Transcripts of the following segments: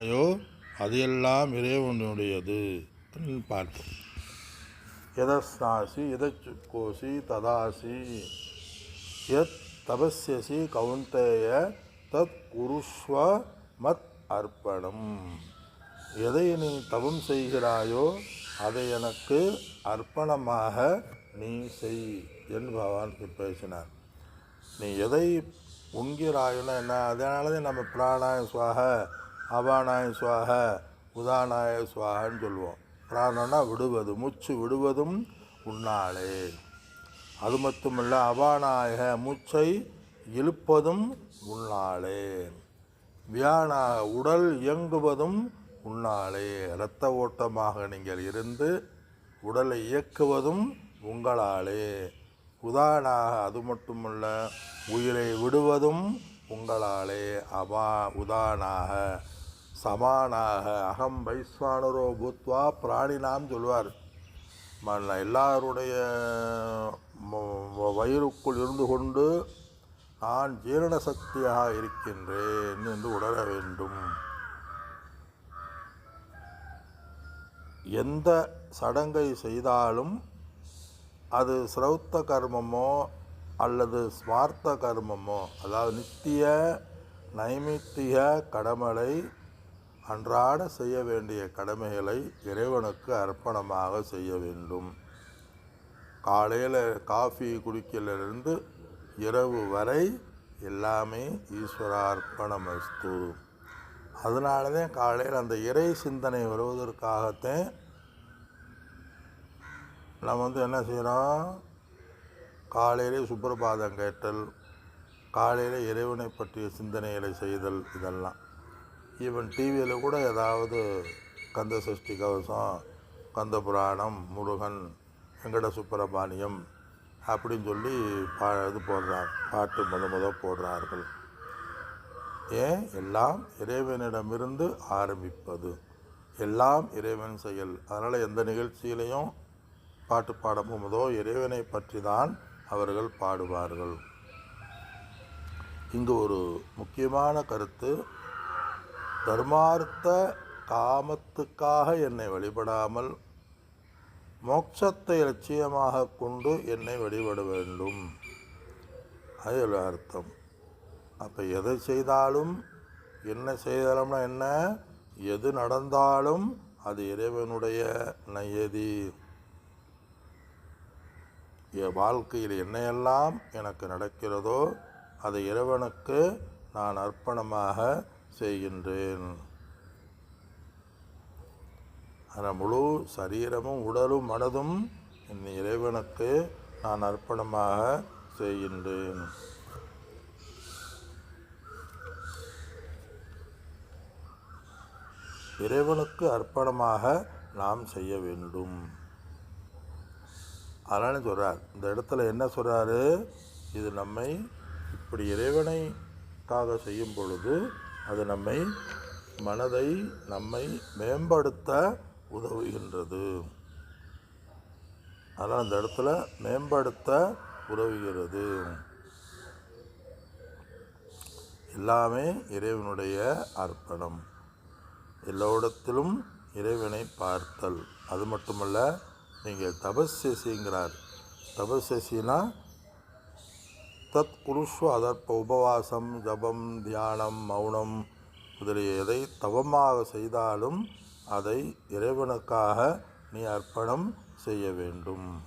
ஐயோ அது எல்லாம் இறைவனுடையது. அப்படின்னு பார்த்தோம் எதஸ்னாசி எதச்சுக்கோசி ததாசி. எத் தபஸ்யசி கவுந்தேய தத் குருஷ்வ மத் அர்ப்பணம். எதை நீ தவம் செய்கிறாயோ அதை எனக்கு அர்ப்பணமாக நீ செய் என்று பகவான் பேசினார். நீ எதை உண்கிறாயோன்னா என்ன அதனால தான் நம்ம பிராணாய சுவாக அபானாய சுவாக உதானாய சுவாகன்னு சொல்லுவோம். பிராணனா விடுவது மூச்சு விடுவதும் உன்னாலே. அது மட்டுமல்ல அபானாய மூச்சை இழுப்பதும் உன்னாலே. வியானா உடல் இயங்குவதும் உன்னாலே. இரத்த ஓட்டமாக நீங்கள் இருந்து உடலை இயக்குவதும் உங்களாலே. உதானாக அது மட்டுமல்ல உயிரை விடுவதும் உங்களாலே. அபா உதானாக சமானாக அகம் வைஸ்வானரோ பூத்வா பிராணினாம் சொல்வார். எல்லாருடைய வயிறுக்குள் இருந்து கொண்டு நான் ஜீரண சக்தியாக இருக்கின்றேன் என்று உணர வேண்டும். எந்த சடங்கை செய்தாலும் அது சிரௌத்த கர்மமோ அல்லது ஸ்மார்த்த கர்மமோ அதாவது நித்திய நைமித்திய கடமலை அன்றாட செய்ய வேண்டிய கடமைகளை இறைவனுக்கு அர்ப்பணமாக செய்ய வேண்டும். காலையில் காஃபி குடிக்கலிருந்து இரவு வரை எல்லாமே ஈஸ்வரார்ப்பணமஸ்து. அதனால தான் காலையில் அந்த இறை சிந்தனை வருவதற்காகத்தான் நம்ம வந்து என்ன செய்கிறோம் காலையிலே சுப்பிரபாதம் கேட்டல் காலையில் இறைவனை பற்றிய சிந்தனைகளை செய்தல் இதெல்லாம். ஈவன் டிவியில் கூட ஏதாவது கந்த சஷ்டி கவசம் கந்த புராணம் முருகன் வெங்கட சுப்பிரபாணியம் அப்படின்னு சொல்லி பா இது போடுறார் பாட்டு முத முத போடுறார்கள். ஏன்? எல்லாம் இறைவனிடமிருந்து ஆரம்பிப்பது. எல்லாம் இறைவன் செயல். அதனால் எந்த நிகழ்ச்சியிலையும் பாட்டு பாடும் போதோ இறைவனை பற்றி தான் அவர்கள் பாடுவார்கள். இங்கு ஒரு முக்கியமான கருத்து தர்மார்த்த காமத்துக்காக என்னை வழிபடாமல் மோட்சத்தை லட்சியமாக கொண்டு என்னை வழிபட வேண்டும். அது அர்த்தம். அப்போ எதை செய்தாலும் என்ன செய்தாலும்னா என்ன? எது நடந்தாலும் அது இறைவனுடைய நயதி. என் வாழ்க்கையில் என்னையெல்லாம் எனக்கு நடக்கிறதோ அதை இறைவனுக்கு நான் அர்ப்பணமாக செய்கின்றேன். ஆனால் முழு சரீரமும் உடலும் மனதும் என் இறைவனுக்கு நான் அர்ப்பணமாக செய்கின்றேன். இறைவனுக்கு அர்ப்பணமாக நாம் செய்ய வேண்டும். அதனால சொல்கிறார் இந்த இடத்துல என்ன சொல்கிறாரு இது நம்மை இப்படி இறைவனைக்காக செய்யும் பொழுது அது நம்மை மனதை நம்மை மேம்படுத்த உதவுகின்றது. அதனால் அந்த இடத்துல மேம்படுத்த உதவுகிறது. எல்லாமே இறைவனுடைய அர்ப்பணம். எல்லோடத்திலும் இறைவனை பார்த்தல். அது மட்டுமல்ல நீங்கள் தபஸ்யசிங்கிறார் தபஸ்யசினா தத் குருஷ்வ அதற்ப உபவாசம் ஜபம் தியானம் மௌனம் முதலிய எதை தவமாக செய்தாலும் அதை இறைவனுக்காக நீ அர்ப்பணம் செய்ய வேண்டும்.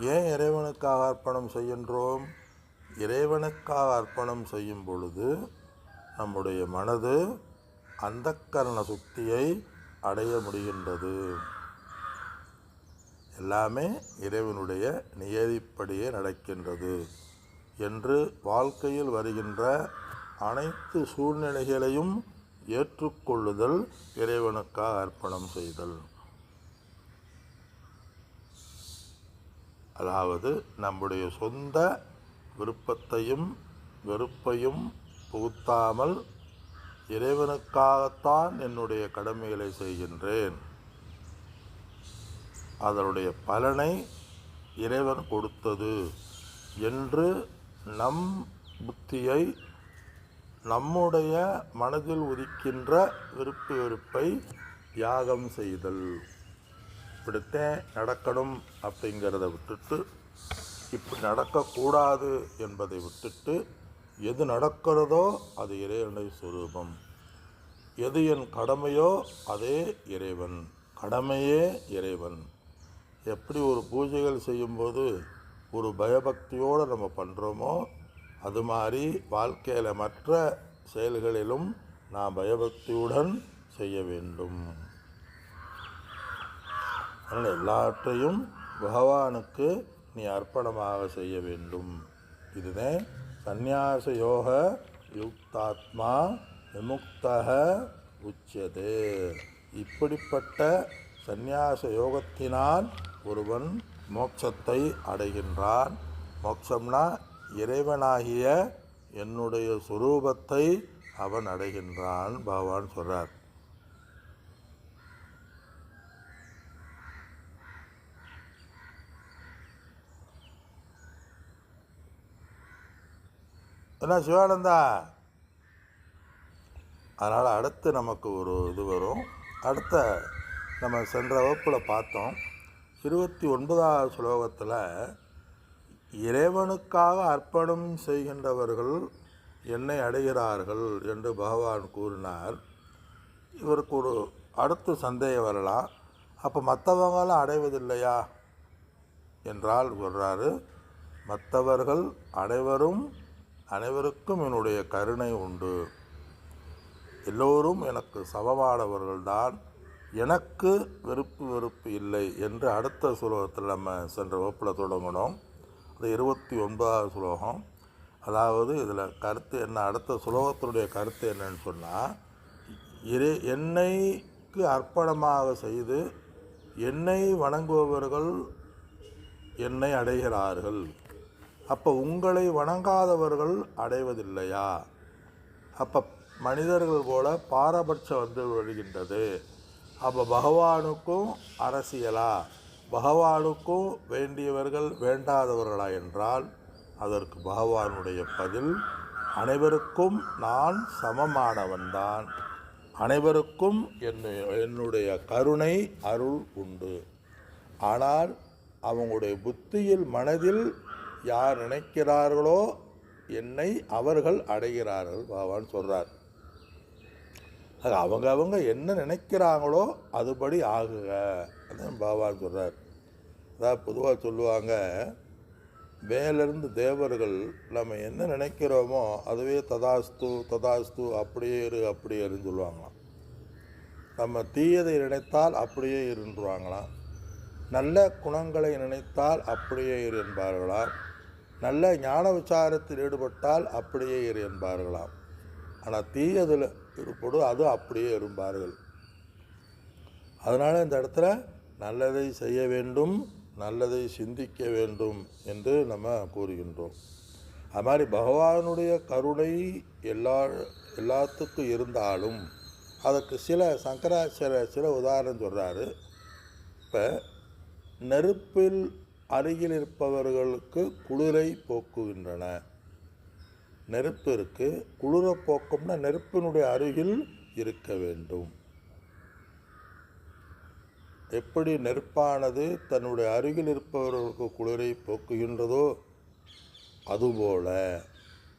ஏன் இறைவனுக்காக அர்ப்பணம் செய்கின்றோம்? இறைவனுக்காக அர்ப்பணம் செய்யும் பொழுது நம்முடைய மனது அந்தக்கரண சுத்தியை அடைய முடிகின்றது. எல்லாமே இறைவனுடைய நியதிப்படியே நடக்கின்றது. என்று வாழ்க்கையில் வருகின்ற அனைத்து சூழ்நிலைகளையும் ஏற்றுக்கொள்ளுதல் இறைவனுக்காக அர்ப்பணம் செய்தல். அதாவது நம்முடைய சொந்த விருப்பத்தையும் வெறுப்பையும் புகுத்தாமல் இறைவனுக்காகத்தான் என்னுடைய கடமைகளை செய்கின்றேன். அதனுடைய பலனை இறைவன் கொடுத்தது என்று நம் புத்தியை நம்முடைய மனதில் உதிக்கின்ற விருப்பு வெறுப்பை தியாகம் செய்தல். இப்படித்தான் நடக்கணும் அப்படிங்கிறத விட்டுட்டு இப்படி நடக்கக்கூடாது என்பதை விட்டுட்டு எது நடக்கிறதோ அது இறைவனை சுரூபம். எது என் கடமையோ அதே இறைவன். கடமையே இறைவன். எப்படி ஒரு பூஜைகள் செய்யும்போது ஒரு பயபக்தியோடு நம்ம பண்ணுறோமோ அது மாதிரி வாழ்க்கையில் மற்ற செயல்களிலும் நாம் பயபக்தியுடன் செய்ய வேண்டும். அதனால் எல்லாற்றையும் பகவானுக்கு நீ அர்ப்பணமாக செய்ய வேண்டும். இதுதான் சந்நியாச யோக யுக்தாத்மா விமுக்தக உச்சது இப்படிப்பட்ட சந்நியாச யோகத்தினால் ஒருவன் மோட்சத்தை அடைகின்றான். மோட்சம்னா இறைவனாகிய என்னுடைய சுரூபத்தை அவன் அடைகின்றான் பகவான் சொல்கிறார் என்ன சிவானந்தா? அதனால் அடுத்து நமக்கு ஒரு இது வரும். அடுத்த நம்ம சென்ற வகுப்பில் பார்த்தோம். இருபத்தி ஒன்பதாவது ஸ்லோகத்தில் இறைவனுக்காக அர்ப்பணம் செய்கின்றவர்கள் என்னை அடைகிறார்கள் என்று பகவான் கூறினார். இவருக்கு ஒரு அடுத்து சந்தேகம் வரலாம். அப்போ மற்றவங்களும் அடைவதில்லையா என்றால் சொல்கிறாரு மற்றவர்கள் அனைவரும் அனைவருக்கும் என்னுடைய கருணை உண்டு. எல்லோரும் எனக்கு சமமானவர்கள்தான். எனக்கு வெறுப்பு வெறுப்பு இல்லை என்று அடுத்த சுலோகத்தில் நம்ம சென்ற வகுப்பில் தொடங்கணும் அது இருபத்தி ஒன்பதாவது சுலோகம். அதாவது இதில் கருத்து என்ன அடுத்த சுலோகத்தினுடைய கருத்து என்னன்னு சொன்னால் இறை என்னைக்கு அர்ப்பணமாக செய்து என்னை வணங்குபவர்கள் என்னை அடைகிறார்கள். அப்போ உங்களை வணங்காதவர்கள் அடைவதில்லையா? அப்போ மனிதர்கள் போல பாரபட்சம் வந்து வருகின்றது அப்போ பகவானுக்கும் அரசியலா? பகவானுக்கும் வேண்டியவர்கள் வேண்டாதவர்களா என்றால் அதற்கு பகவானுடைய பதில் அனைவருக்கும் நான் சமமானவன்தான் அனைவருக்கும் என்னை என்னுடைய கருணை அருள் உண்டு. ஆனால் அவங்களுடைய புத்தியில் மனதில் யார் நினைக்கிறார்களோ என்னை அவர்கள் அடைகிறார்கள் பகவான் சொல்கிறார் அது அவங்க அவங்க என்ன நினைக்கிறாங்களோ அதுபடி ஆகுக. அதான் பகவான் சொல்கிறார் அதாவது பொதுவாக சொல்லுவாங்க மேலிருந்து தேவர்கள் நம்ம என்ன நினைக்கிறோமோ அதுவே ததாஸ்து ததாஸ்து அப்படியே இரு அப்படியே இருன்னு சொல்லுவாங்களாம். நம்ம தீயதை நினைத்தால் அப்படியே இருன்றுவாங்களாம். நல்ல குணங்களை நினைத்தால் அப்படியே இரு என்பார்களாம். நல்ல ஞான விசாரத்தில் ஈடுபட்டால் அப்படியே இரு என்பார்களாம். ஆனால் தீயதில் திருப்படும் அது அப்படியே இருப்பார்கள் அதனால் இந்த இடத்துல நல்லதை செய்ய வேண்டும் நல்லதை சிந்திக்க வேண்டும் என்று நம்ம கூறுகின்றோம். அது மாதிரி பகவானுடைய கருணை எல்லா எல்லாத்துக்கும் இருந்தாலும் அதுக்கு சில சங்கராச்சார சில உதாரணம் சொல்கிறாரு இப்போ நெருப்பில் அருகில் இருப்பவர்களுக்கு குளிரை போக்குகின்றன. நெருப்பு இருக்குது குளிரை போக்கும்னா நெருப்பினுடைய அருகில் இருக்க வேண்டும். எப்படி நெருப்பானது தன்னுடைய அருகில் இருப்பவர்களுக்கு குளிரை போக்குகின்றதோ அதுபோல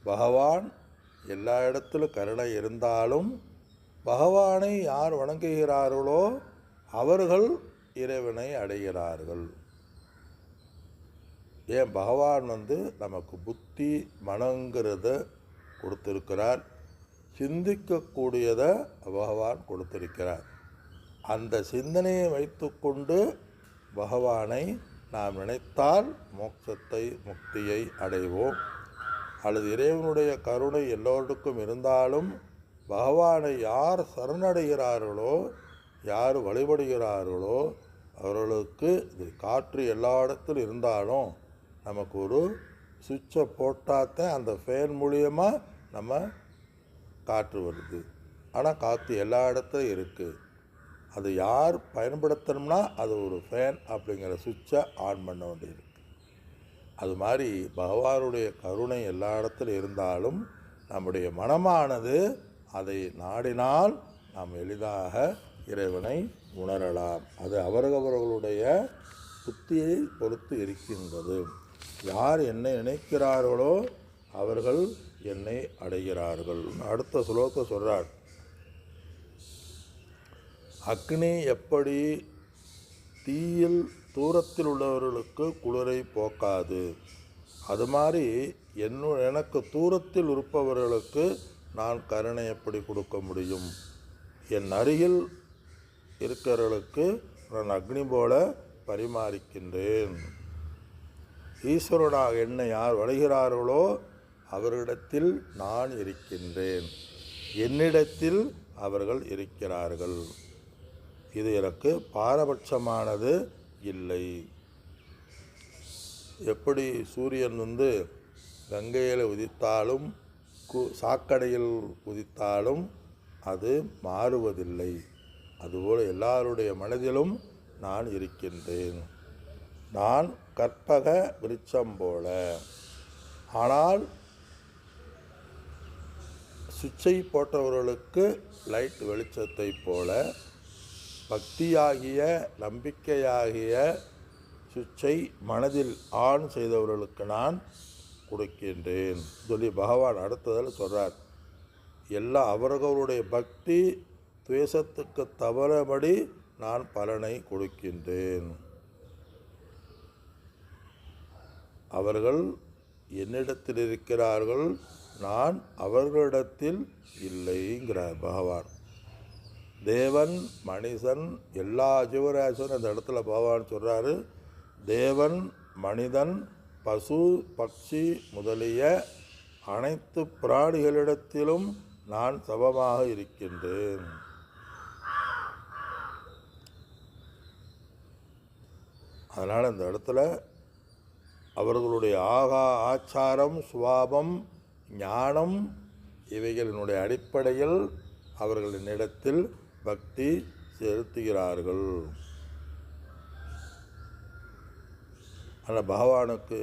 பகவான் எல்லா இடத்திலும் கருணை இருந்தாலும் பகவானை யார் வணங்குகிறார்களோ அவர்கள் இறைவனை அடைகிறார்கள். ஏன் பகவான் வந்து நமக்கு புத்தி மனங்கிறத கொடுத்திருக்கிறார். சிந்திக்கக்கூடியதை பகவான் கொடுத்திருக்கிறார். அந்த சிந்தனையை வைத்துக்கொண்டு பகவானை நாம் நினைத்தால் மோட்சத்தை முக்தியை அடைவோம். அல்லது இறைவனுடைய கருணை எல்லோருக்கும் இருந்தாலும் பகவானை யார் சரணடைகிறார்களோ யார் வழிபடுகிறார்களோ அவர்களுக்கு இது காற்று எல்லா இடத்திலும் இருந்தாலும் நமக்கு ஒரு சுவிட்சை போட்டாத்தான் அந்த ஃபேன் மூலியமாக நம்ம காற்று வருது. ஆனால் காற்று எல்லா இடத்துலையும் இருக்குது அது யார் பயன்படுத்தணும்னா அது ஒரு ஃபேன் அப்படிங்கிற சுவிட்சை ஆன் பண்ண வேண்டியிருக்கு. அது மாதிரி பகவானுடைய கருணை எல்லா இடத்துல இருந்தாலும் நம்முடைய மனமானது அதை நாடினால் நாம் எளிதாக இறைவனை உணரலாம். அது அவரவர்களுடைய புத்தியை பொறுத்து இருக்கின்றது. யார் என்னை நினைக்கிறார்களோ அவர்கள் என்னை அடைகிறார்கள். அடுத்த சுலோகத்தை சொல்கிறார் அக்னி எப்படி தீயில் தூரத்தில் உள்ளவர்களுக்கு குளிரை போக்காது. அது மாதிரி என்ன எனக்கு தூரத்தில் இருப்பவர்களுக்கு நான் கருணை எப்படி கொடுக்க முடியும்? என் அருகில் இருக்கிறவர்களுக்கு நான் அக்னி போல பரிமாறிக்கின்றேன். ஈஸ்வரனாக என்னை யார் வழிகிறார்களோ அவர்களிடத்தில் நான் இருக்கின்றேன். என்னிடத்தில் அவர்கள் இருக்கிறார்கள். இது எனக்கு பாரபட்சமானது இல்லை. எப்படி சூரியன் வந்து கங்கையில் உதித்தாலும் கு சாக்கடையில் உதித்தாலும் அது மாறுவதில்லை. அதுபோல் எல்லாருடைய மனதிலும் நான் இருக்கின்றேன். நான் கற்பக விருட்சம் போல. ஆனால் சுவிட்சை போட்டவர்களுக்கு லைட் வெளிச்சத்தை போல பக்தியாகிய நம்பிக்கையாகிய சுவிட்சை மனதில் ஆன் செய்தவர்களுக்கு நான் கொடுக்கின்றேன். சொல்லி பகவான் அடுத்ததில் சொல்கிறார் எல்லா அவர்களுடைய பக்தி துவேஷத்துக்கு தவறபடி நான் பலனை கொடுக்கின்றேன். அவர்கள் என்னிடத்தில் இருக்கிறார்கள் நான் அவர்களிடத்தில் இல்லைங்கிறார் பகவான். தேவன் மனிதன் எல்லா ஜீவராசனும் அந்த இடத்துல பகவான் சொல்கிறாரு தேவன் மனிதன் பசு பட்சி முதலிய அனைத்து பிராணிகளிடத்திலும் நான் சமமாக இருக்கின்றேன். அதனால் இந்த இடத்துல அவர்களுடைய ஆகா ஆச்சாரம் சுவாபம் ஞானம் இவைகளினுடைய அடிப்படையில் அவர்களின் இடத்தில் பக்தி செலுத்துகிறார்கள். ஆனால் பகவானுக்கு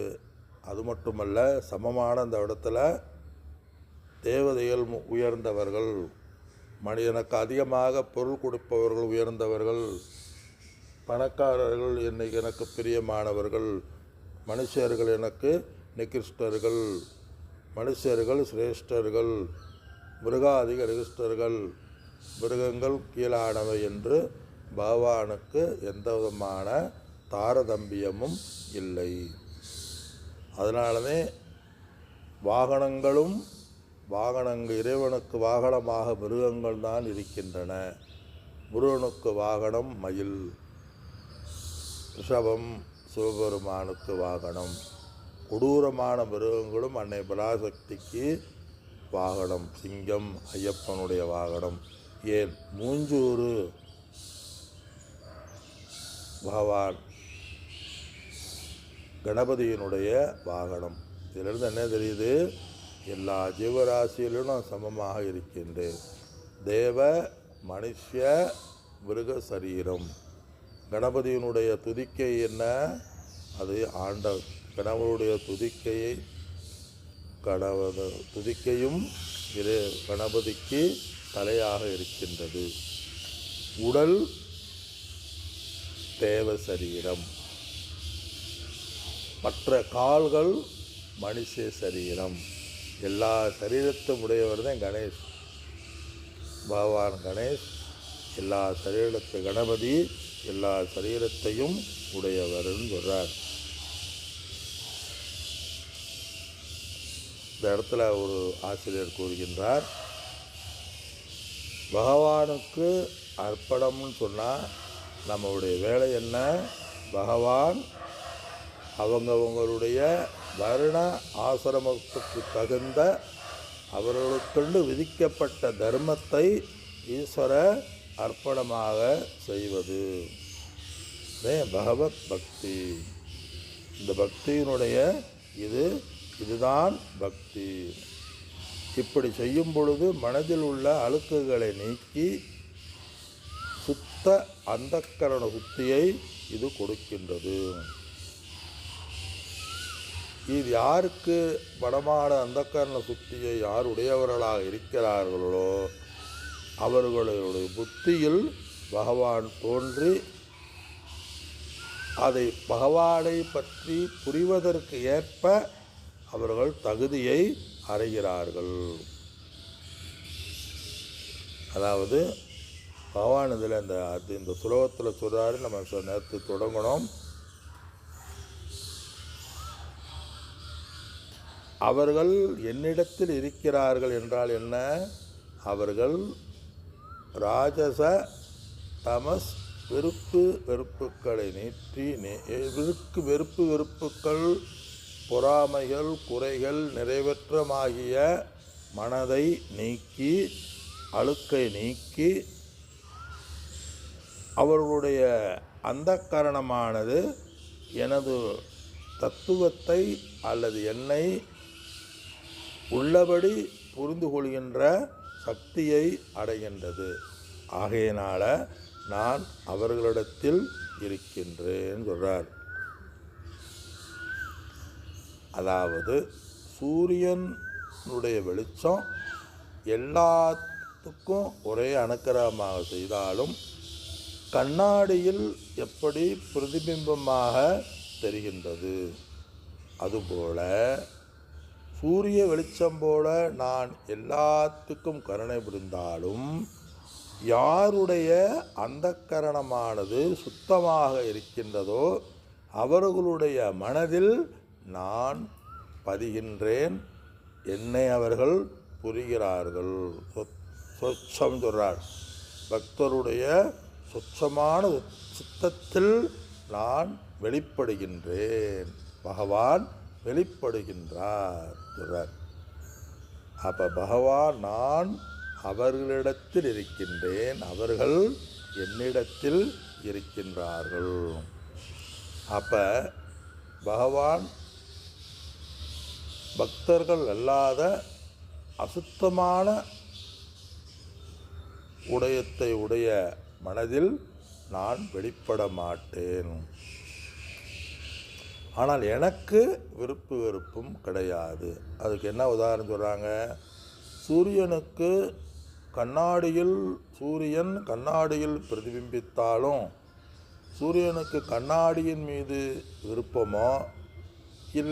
அது மட்டுமல்ல சமமான அந்த இடத்துல தேவதைகள் உயர்ந்தவர்கள் மனிதனுக்கு அதிகமாக பொருள் கொடுப்பவர்கள் உயர்ந்தவர்கள் பணக்காரர்கள் என்னை எனக்கு பிரியமானவர்கள் மனுஷர்கள் எனக்கு நிகிருஷ்டர்கள். மனுஷர்கள் சிரேஷ்டர்கள். மிருகாதிக நிகிருஷ்டர்கள். மிருகங்கள் கீழானவை என்று பகவானுக்கு எந்த விதமான தாரதம்பியமும் இல்லை. அதனாலவே வாகனங்களும் வாகனங்கள் இறைவனுக்கு வாகனமாக மிருகங்கள் தான் இருக்கின்றன. முருகனுக்கு வாகனம் மயில். ரிஷபம் சிவபெருமானுக்கு வாகனம். கொடூரமான மிருகங்களும் அன்னை பராசக்திக்கு வாகனம். சிங்கம் ஐயப்பனுடைய வாகனம். ஏன்? மூஞ்சூறு. பகவான் கணபதியினுடைய வாகனம். இதிலிருந்து என்ன தெரியுது? எல்லா ஜீவராசியிலும் நான் சமமாக இருக்கின்றேன். தேவ மனுஷ மிருக சரீரம். கணபதியினுடைய துதிக்கை என்ன? அது ஆண்ட கணவனுடைய துதிக்கையை கணவன் துதிக்கையும் இரு கணபதிக்கு தலையாக இருக்கின்றது. உடல் தேவ சரீரம். மற்ற கால்கள் மனுஷ சரீரம். எல்லா சரீரத்தும் உடையவர் தான் கணேஷ். பகவான் கணேஷ். எல்லா சரீரத்து கணபதி எல்லா சரீரத்தையும் உடையவர்னு சொல்கிறார் இந்த இடத்துல ஒரு ஆசிரியர் கூறுகின்றார் பகவானுக்கு அர்ப்பணம்னு சொன்னால் நம்மளுடைய வேலை என்ன? பகவான் அவங்கவங்களுடைய வருண ஆசிரமத்துக்கு தகுந்த அவர்களுக்கென்று விதிக்கப்பட்ட தர்மத்தை ஈஸ்வர அர்ப்பணமாக செய்வது. பகவத் பக்தி. இந்த பக்தியினுடைய இது இதுதான் பக்தி. இப்படி செய்யும் பொழுது மனதில் உள்ள அழுக்குகளை நீக்கி சுத்த அந்தக்கரண சுத்தியை இது கொடுக்கின்றது. இது யாருக்கு படமான அந்தக்கரண சுத்தியை யார் உடையவர்களாக இருக்கிறார்களோ அவர்களுடைய புத்தியில் பகவான் தோன்றி அதை பகவானை பற்றி புரிவதற்கு ஏற்ப அவர்கள் தகுதியை அடைகிறார்கள். அதாவது பகவான் இதில் இந்த அது இந்த சுலோகத்தில் சொல்கிறாரு நம்ம சொ- நேற்று தொடங்கணும். அவர்கள் என்னிடத்தில் இருக்கிறார்கள் என்றால் என்ன? அவர்கள் ராஜச தமஸ் வெறுப்பு வெறுப்புக்களை நீற்றி வெறுக்கு வெறுப்பு வெறுப்புக்கள் பொறாமைகள் குறைகள் நிறைவேற்றமாகிய மனதை நீக்கி அழுக்கை நீக்கி அவர்களுடைய அந்த காரணமானது எனது தத்துவத்தை அல்லது என்னை உள்ளபடி புரிந்து கொள்கின்ற சக்தியை அடைகின்றது. ஆகையினால நான் அவர்களிடத்தில் இருக்கின்றேன் சொல்கிறார் அதாவது சூரியனுடைய வெளிச்சம் எல்லாத்துக்கும் ஒரே அனுக்கிரகமாக செய்தாலும் கண்ணாடியில் எப்படி பிரதிபிம்பமாக தெரிகின்றது. அதுபோல சூரிய வெளிச்சம் போல நான் எல்லாத்துக்கும் கருணை புரிந்தாலும் யாருடைய அந்தக்கரணமானது சுத்தமாக இருக்கின்றதோ அவர்களுடைய மனதில் நான் பதிகின்றேன். என்னை அவர்கள் புரிகிறார்கள். சொச்சம் சொல்கிறார் பக்தருடைய சொச்சமான சித்தத்தில் நான் வெளிப்படுகின்றேன். பகவான் வெளிப்படுகின்றார். சொல்றார் அப்போ பகவான் நான் அவர்களிடத்தில் இருக்கின்றேன். அவர்கள் என்னிடத்தில் இருக்கின்றார்கள். அப்போ பகவான் பக்தர்கள் அல்லாத அசுத்தமான உடையத்தை உடைய மனதில் நான் வெளிப்பட மாட்டேன். ஆனால் எனக்கு விருப்பு வெறுப்பும் கிடையாது. அதுக்கு என்ன உதாரணம் சொல்கிறாங்க சூரியனுக்கு கண்ணாடியில் சூரியன் கண்ணாடியில் பிரதிபிம்பித்தாலும் சூரியனுக்கு கண்ணாடியின் மீது விருப்பமோ